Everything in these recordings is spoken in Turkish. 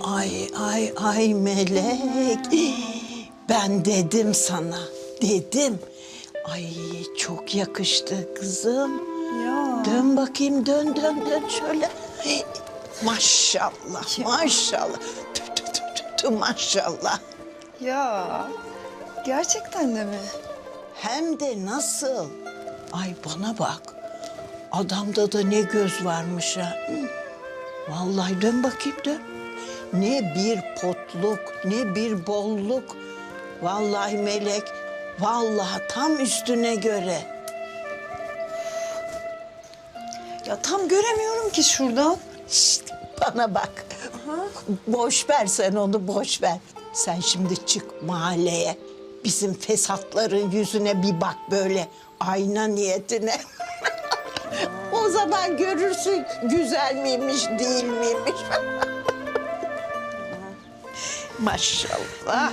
Ay ay ay melek. Ben dedim sana. Dedim. Ay çok yakıştı kızım. Ya. Dön bakayım dön dön dön şöyle. Maşallah maşallah. Tü, tü, tü, tü, tü, maşallah. Ya. Gerçekten de mi? Hem de nasıl? Ay bana bak. Adamda da ne göz varmış ha. Vallahi dön bakayım dön. Ne bir potluk, ne bir bolluk. Vallahi melek, vallahi tam üstüne göre. Ya tam göremiyorum ki şuradan. Şşt, bana bak. Boş ver sen onu boş ver. Sen şimdi çık mahalleye. Bizim fesatların yüzüne bir bak böyle ayna niyetine. o zaman görürsün güzel miymiş değil miymiş. Maşallah.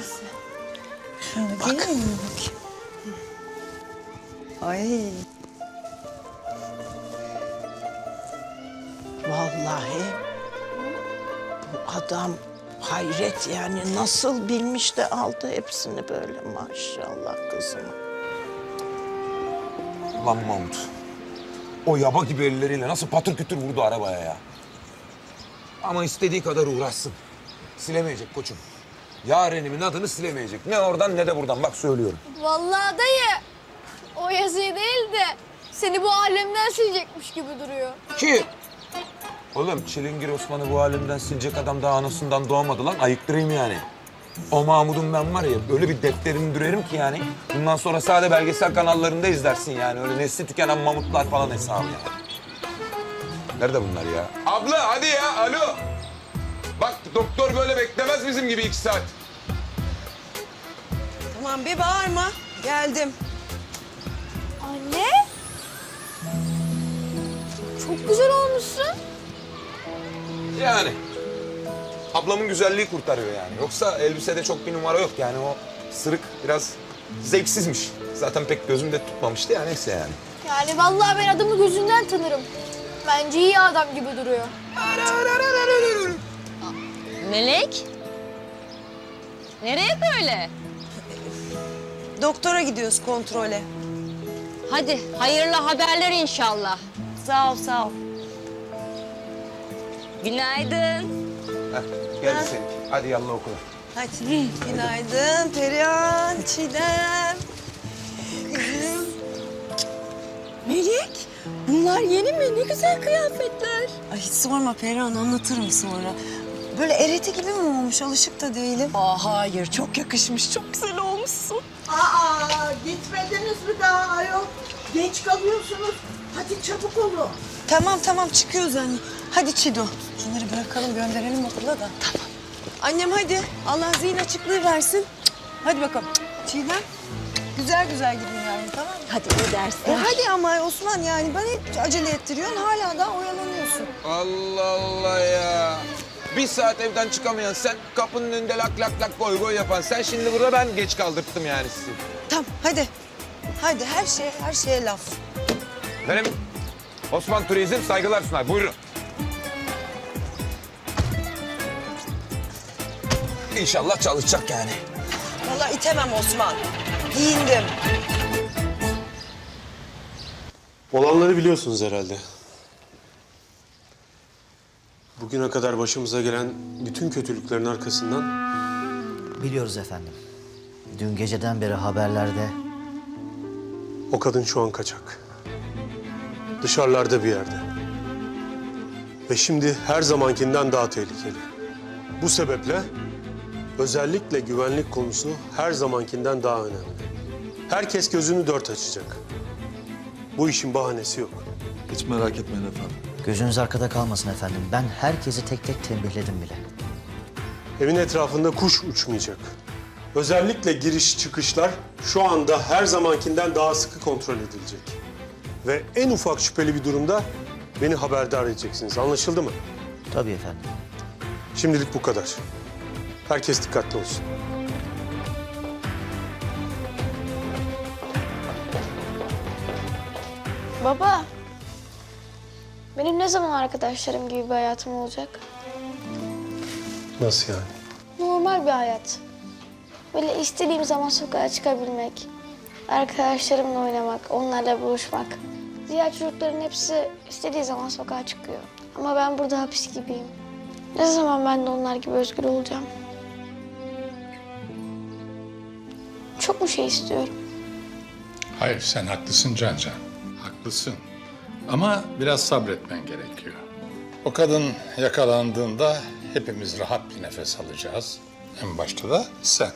Şöyle geleyim mi bakayım? Ay. Vallahi bu adam hayret yani nasıl bilmiş de aldı hepsini böyle maşallah kızım. Lan Mahmut. O yaba gibi elleriyle nasıl patır kütür vurdu arabaya ya. Ama istediği kadar uğraşsın. Silemeyecek koçum. Yarenimin adını silemeyecek. Ne oradan ne de buradan bak söylüyorum. Vallahi dayı o yazıyı değil de seni bu alemden silecekmiş gibi duruyor. Ki Oğlum Çilingir Osman'ı bu halimden silecek adam daha anasından doğmadı lan. Ayıktırayım yani. O Mahmud'un ben var ya böyle bir defterini dürerim ki yani. Bundan sonra sade belgesel kanallarında izlersin yani. Öyle nesli tükenen mamutlar falan hesabı yani. Nerede bunlar ya? Abla hadi ya alo. Bak doktor böyle beklemez bizim gibi iki saat. Tamam bir bağırma. Geldim. Anne? Çok güzel olmuşsun. Yani. Ablamın güzelliği kurtarıyor yani. Yoksa elbisede çok bir numara yok yani o sırık biraz zevksizmiş. Zaten pek gözümde tutmamıştı ya neyse yani. Yani vallahi ben adamı gözünden tanırım. Bence iyi adam gibi duruyor. Melek? Nereye böyle? Doktora gidiyoruz kontrole. Hadi hayırlı haberler inşallah. Sağ ol sağ ol. Günaydın. Heh, geldi seninki. Hadi yallah okula. Hadi. Günaydın Perihan, Çiğdem. Kızım. Melek, bunlar yeni mi? Ne güzel kıyafetler. Ay hiç sorma Perihan, anlatırım sonra. Böyle ereti gibi mi olmuş? Alışık da değilim. Aa hayır, çok yakışmış. Çok güzel olmuşsun. Aa gitmediniz mi daha ayol? Geç kalıyorsunuz. Hadi çabuk olun. Tamam tamam çıkıyoruz anne. Hadi Çido. Şunları bırakalım gönderelim okula da. Tamam. Annem hadi. Allah zihin açıklığı versin. Hadi bakalım. Çiğdem. Güzel güzel gidin yani tamam mı? Hadi iyi dersler. E hadi ama Osman yani ben hep acele ettiriyorsun hala da oyalanıyorsun. Allah Allah ya. Bir saat evden çıkamayan sen, kapının önünde lak lak lak goy goy yapan sen. Şimdi burada ben geç kaldırttım yani sizi. Tamam hadi. Hadi her şeye her şeye laf. Benim Osman Turizm saygılar sunar. Buyurun. İnşallah çalışacak yani. Vallahi itemem Osman. Giyindim. Olanları biliyorsunuz herhalde. Bugüne kadar başımıza gelen bütün kötülüklerin arkasından Biliyoruz efendim. Dün geceden beri haberlerde o kadın şu an kaçak. Dışarılarda bir yerde. Ve şimdi her zamankinden daha tehlikeli. Bu sebeple özellikle güvenlik konusu her zamankinden daha önemli. Herkes gözünü dört açacak. Bu işin bahanesi yok. Hiç merak etmeyin efendim. gözünüz arkada kalmasın efendim. Ben herkesi tek tek tembihledim bile. Evin etrafında kuş uçmayacak. Özellikle giriş çıkışlar şu anda her zamankinden daha sıkı kontrol edilecek. Ve en ufak şüpheli bir durumda beni haberdar edeceksiniz. Anlaşıldı mı? Tabii efendim. Şimdilik bu kadar. Herkes dikkatli olsun. Baba. Benim ne zaman arkadaşlarım gibi bir hayatım olacak? Nasıl yani? Normal bir hayat. Böyle istediğim zaman sokağa çıkabilmek, arkadaşlarımla oynamak, onlarla buluşmak. Diğer çocukların hepsi istediği zaman sokağa çıkıyor. Ama ben burada hapis gibiyim. Ne zaman ben de onlar gibi özgür olacağım? Çok mu şey istiyorum? Hayır, sen haklısın Can Can. Haklısın. Ama biraz sabretmen gerekiyor. O kadın yakalandığında hepimiz rahat bir nefes alacağız. En başta da sen.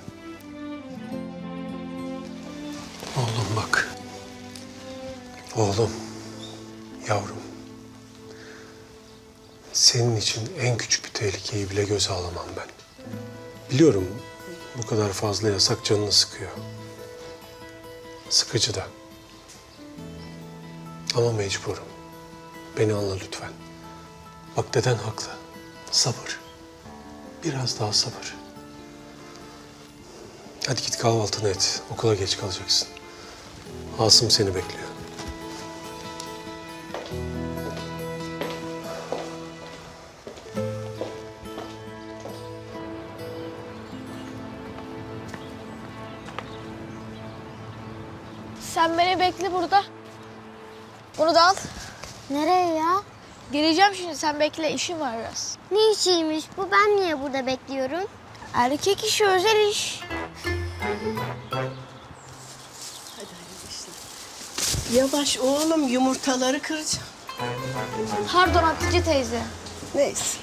Oğlum. Yavrum. Senin için en küçük bir tehlikeyi bile göze alamam ben. Biliyorum bu kadar fazla yasak canını sıkıyor. Sıkıcı da. Ama mecburum. Beni anla lütfen. Bak deden haklı. Sabır. Biraz daha sabır. Hadi git kahvaltını et. Okula geç kalacaksın. Asım seni bekliyor. Sen beni bekle burada. Bunu da al. Nereye ya? Geleceğim şimdi sen bekle işim var biraz. Ne işiymiş bu? Ben niye burada bekliyorum? Erkek işi özel iş. Yavaş oğlum yumurtaları kıracağım. Pardon Hatice teyze. Neyse.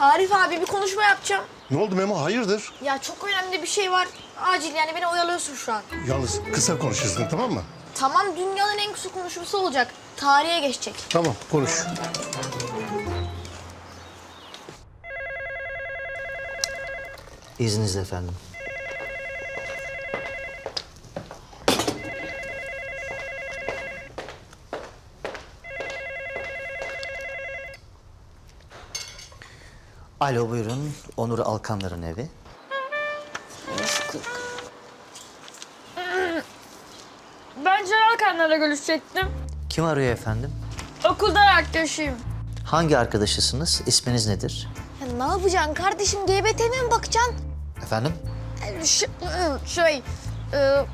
Arif abi bir konuşma yapacağım. Ne oldu Memo? Hayırdır? Ya çok önemli bir şey var. Acil yani beni oyalıyorsun şu an. Yalnız kısa konuşursun tamam mı? Tamam dünyanın en kısa konuşması olacak. Tarihe geçecek. Tamam konuş. İzninizle efendim. Alo buyurun. Onur Alkanların evi. Ben Celal Kanlar'la görüşecektim. Kim arıyor efendim? Okuldan arkadaşıyım. Hangi arkadaşısınız? İsminiz nedir? Ya ne yapacaksın kardeşim? GBT'me mi bakacaksın? Efendim? Ş- şey, e,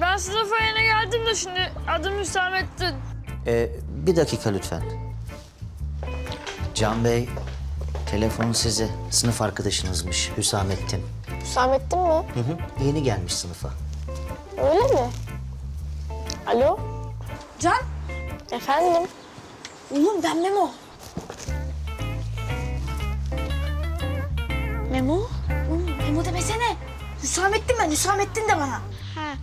ben sınıfa yeni geldim de şimdi adım Hüsamettin. Ee, bir dakika lütfen. Can Bey, telefon size. Sınıf arkadaşınızmış Hüsamettin. Hüsamettin mi? Hı hı. Yeni gelmiş sınıfa. Öyle mi? Alo? Can? Efendim? Oğlum ben Memo. Memo? Oğlum Memo demesene. Hüsamettin ben, Hüsamettin de bana. Ha.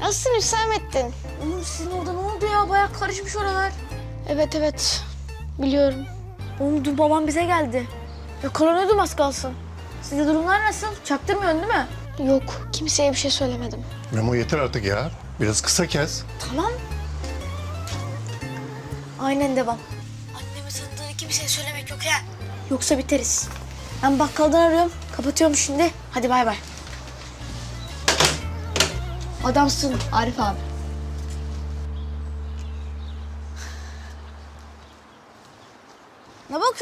Nasılsın Hüsamettin? Oğlum sizin orada ne oldu ya? Bayağı karışmış oralar. Evet evet. Biliyorum. Oğlum dün babam bize geldi. Yakalanıyordum az kalsın. Sizde durumlar nasıl? Çaktırmıyorsun değil mi? Yok. Kimseye bir şey söylemedim. Memo yeter artık ya. Biraz kısa kes. Tamam. Aynen devam. Annemi tanıdığını kimseye söylemek yok ya. Yoksa biteriz. Ben bakkaldan arıyorum. Kapatıyorum şimdi. Hadi bay bay. Adamsın Arif abi.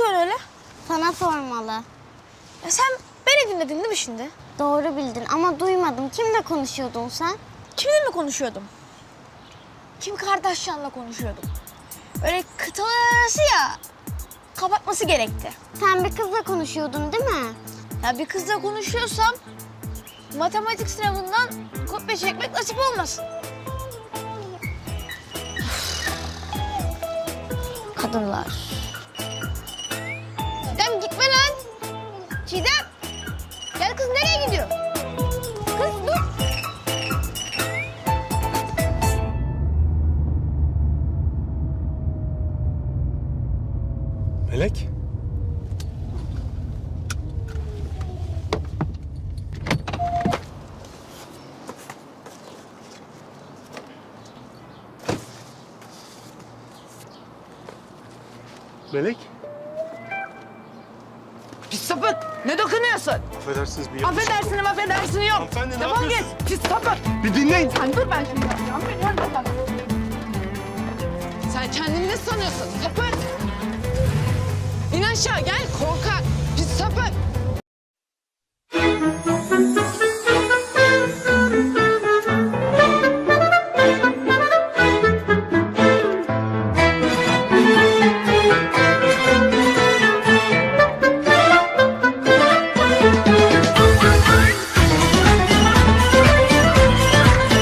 Ne bakıyorsun öyle? Sana sormalı. Ya sen beni dinledin değil mi şimdi? Doğru bildin ama duymadım. Kimle konuşuyordun sen? Kiminle konuşuyordum? Kim Kardashian'la konuşuyordum. Öyle kıtalar arası ya. Kapatması gerekti. Sen bir kızla konuşuyordun değil mi? Ya bir kızla konuşuyorsam matematik sınavından kopya çekmek nasip olmasın. Kadınlar. Çiğdem gitme lan. Çiğdem. Gel kız nereye gidiyor? Kız dur. Melek. Melek. Pis sapık. Ne dokunuyorsun? Affedersiniz bir yanlış. Affedersin affedersin yok. Hanımefendi, ne Defol git. yapıyorsun? Pis sapık. Bir dinleyin. Sen dur ben şimdi yapacağım. Beni öldürme. Sen kendini ne sanıyorsun? Sapık! İn aşağı gel korkak. Pis sapık.